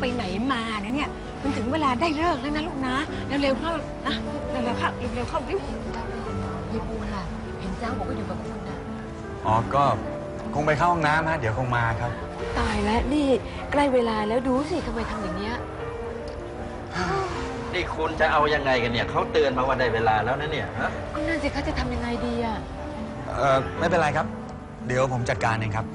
ไปไหนมานะเนี่ย มันถึงเวลาได้เลิกแล้วนะลูกนะ เร็วๆเข้านะเร็วๆเข้าเร็วๆเข้าเร็วยายบูนล่ะ เห็นเจ้าบอกว่าอยู่กับคุณนะอ๋อก็คงไปเข้าห้องน้ำฮะเดี๋ยวคงมาครับ ตายแล้วนี่ใกล้เวลาแล้วดูสิทำไมทำอย่างเนี้ยนี่คุณจะเอายังไงกันเนี่ยเขาเตือนมาว่าได้เวลาแล้วนะเนี่ยฮะก็นั่นสิคะจะทำยังไงดีอะเอ่อไม่เป็นไรครับ เดี๋ยวผมจัดการเองครับ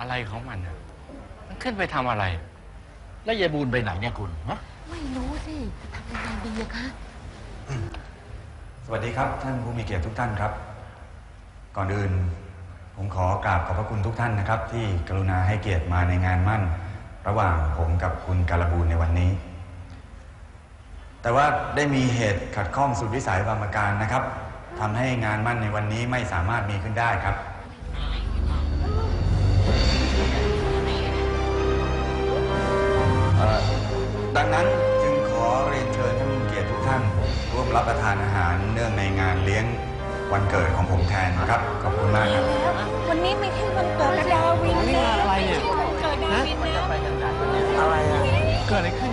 อะไรของมันอะมันขึ้นไปทำอะไร แล้วยายบูนไปไหนเนี่ยคุณฮะไม่รู้สิจะทำยังไงดีอะคะสวัสดีครับ ท่านผู้มีเกียรติทุกท่านครับ ก่อนอื่น ผมขอกราบขอบพระคุณทุกท่านนะครับ ที่กรุณาให้เกียรติมาในงานมั่น ระหว่างผมกับคุณการบูลในวันนี้ แต่ว่าได้มีเหตุขัดข้องสุดวิสัยบางประการนะครับทำให้งานมั่นในวันนี้ไม่สามารถมีขึ้นได้ครับ ดังนั้นจึงขอเรียนเชิญท่านผู้มีเกียรติทุกท่านร่วมรับประทานอาหารเนื่องในงานเลี้ยงวันเกิดของผมแทนครับ ขอบคุณมากครับๆวันนี้ไม่ใช่วันเกิดดาวินนะอะไรเนี่ยวันเกิดดาวินนะไปกันได้เนี่ยอะไรอะเกิดอะไรขึ้น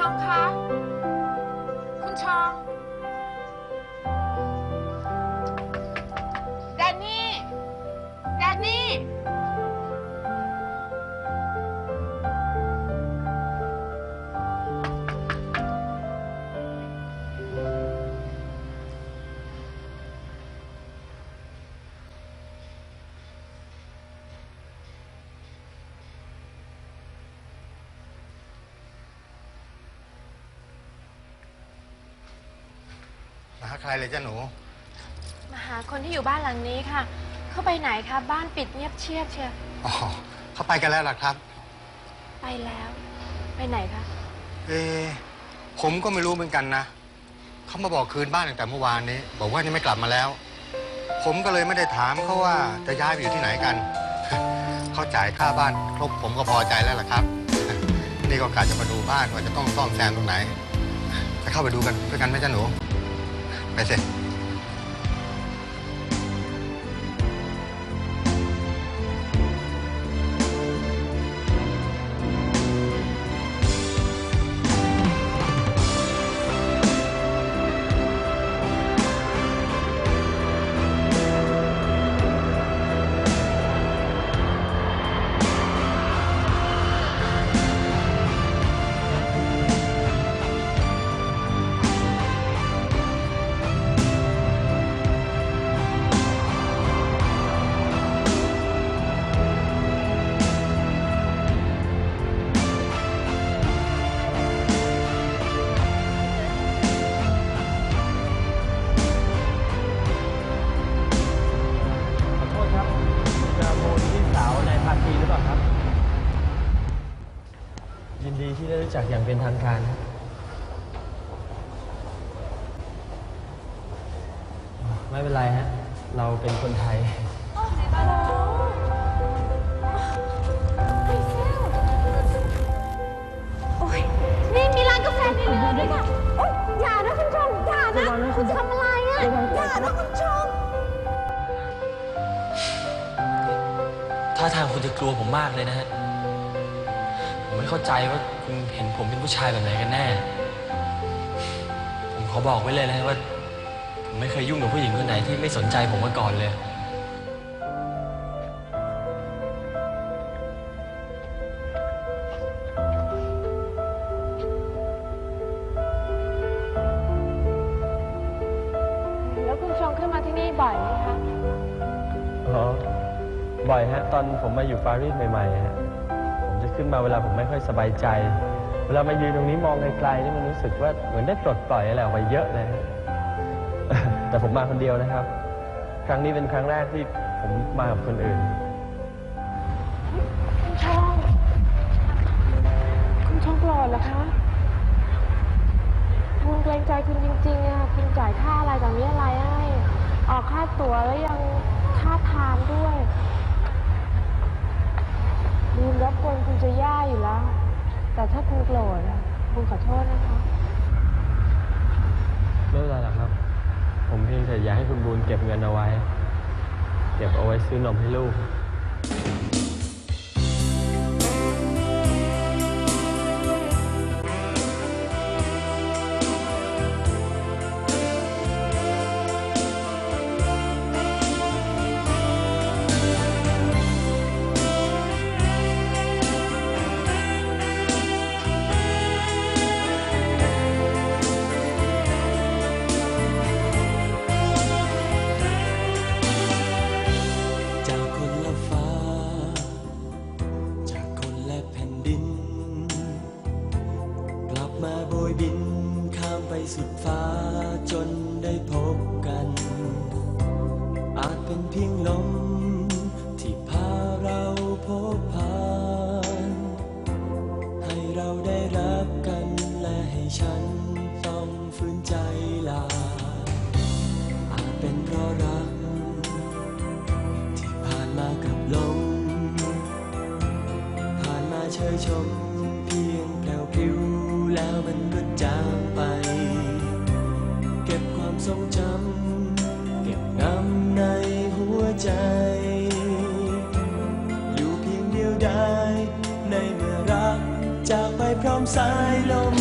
คุณาหาใครเลยจ้าหนู มาหาคนที่อยู่บ้านหลังนี้ค่ะ เข้าไปไหนคะ บ้านปิดเงียบเชียบเชียวอ๋อเขาไปกันแล้วล่ะครับ ไปแล้ว ไปไหนคะ เออผมก็ไม่รู้เหมือนกันนะเขามาบอกคืนบ้านตั้งแต่เมื่อวานนี้ บอกว่ายังไม่กลับมาแล้ว ผมก็เลยไม่ได้ถามเขาว่าจะย้ายไปอยู่ที่ไหนกัน เขาจ่ายค่าบ้านครบผมก็พอใจแล้วล่ะครับ นี่ก็กะจะมาดูบ้านว่าจะต้องซ่อมแซมตรงไหน จะเข้าไปดูกันด้วยกันไหมจ้าหนู ไป สาวในายภาคีหรือเปล่าครับ ยินดีที่ได้รู้จักอย่างเป็นทางการครับไม่เป็นไรฮะ เราเป็นคนไทย โอ้ยนี่มีร้านกาแฟในเรือด้วยค่ะโอ๊ยอย่านะคุณชงอย่านะ คุณจะทำอะไรอะ อย่านะคุณชงางคุณจะกลัวผมมากเลยนะฮะ ผมไม่เข้าใจว่าคุณเห็นผมเป็นผู้ชายแบบไหนกันแน่ ผมขอบอกไว้เลยนะว่า ผมไม่เคยยุ่งกับผู้หญิงคนไหนที่ไม่สนใจผมมาก่อนเลย บ่อยฮะตอนผมมาอยู่ปารีสใหม่ๆฮะผมจะขึ้นมาเวลาผมไม่ค่อยสบายใจ เวลามายืนตรงนี้มองไกลๆนี่มันรู้สึกว่าเหมือนได้ปลดปล่อยอะไรออกไปเยอะเลยฮะแต่ผมมาคนเดียวนะครับ ครั้งนี้เป็นครั้งแรกที่ผมมากับคนอื่น คุณชอง คุณชองโกรธเหรอคะคุณเกรงใจคุณจริงๆอะคุณจ่ายค่าอะไรต่อมีอะไรให้ออกค่าตั๋วแล้วยังค่าทานด้วย ยืนรบกวนคุณจะย่าอยู่แล้ว แต่ถ้าคุณโกรธอะคุณขอโทษนะคะ ไม่เป็นไรหรอกครับ ผมเพียงแต่อยากให้คุณบูนเก็บเงินเอาไว้ เก็บเอาไว้ซื้อนมให้ลูก สุดฟ้า จา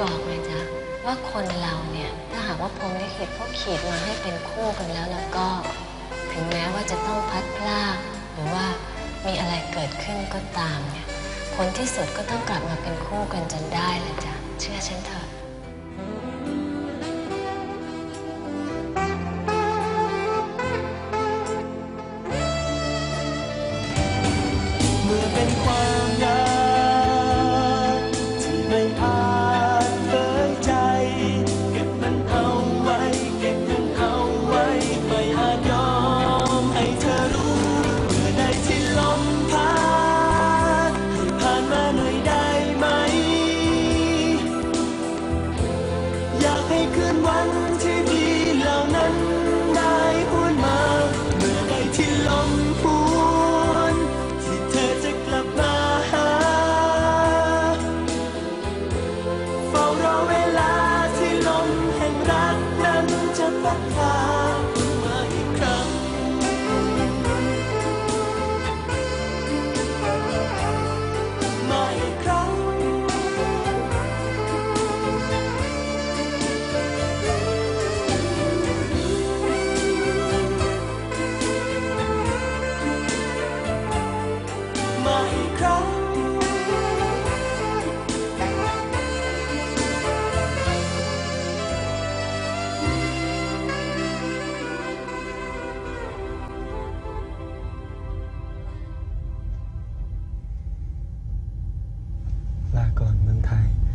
บอกเลยจ๊ะว่าคนเราเนี่ยถ้าหากว่าพรมลิขิตเขาขีดมาให้เป็นคู่กันแล้วแล้วก็ ถึงแม้ว่าจะต้องพัดพลากหรือว่ามีอะไรเกิดขึ้นก็ตามเนี่ยผลที่สุดก็ต้องกลับมาเป็นคู่กันจนได้แหละจ้ะเชื่อฉันเถอะ sometimes. ล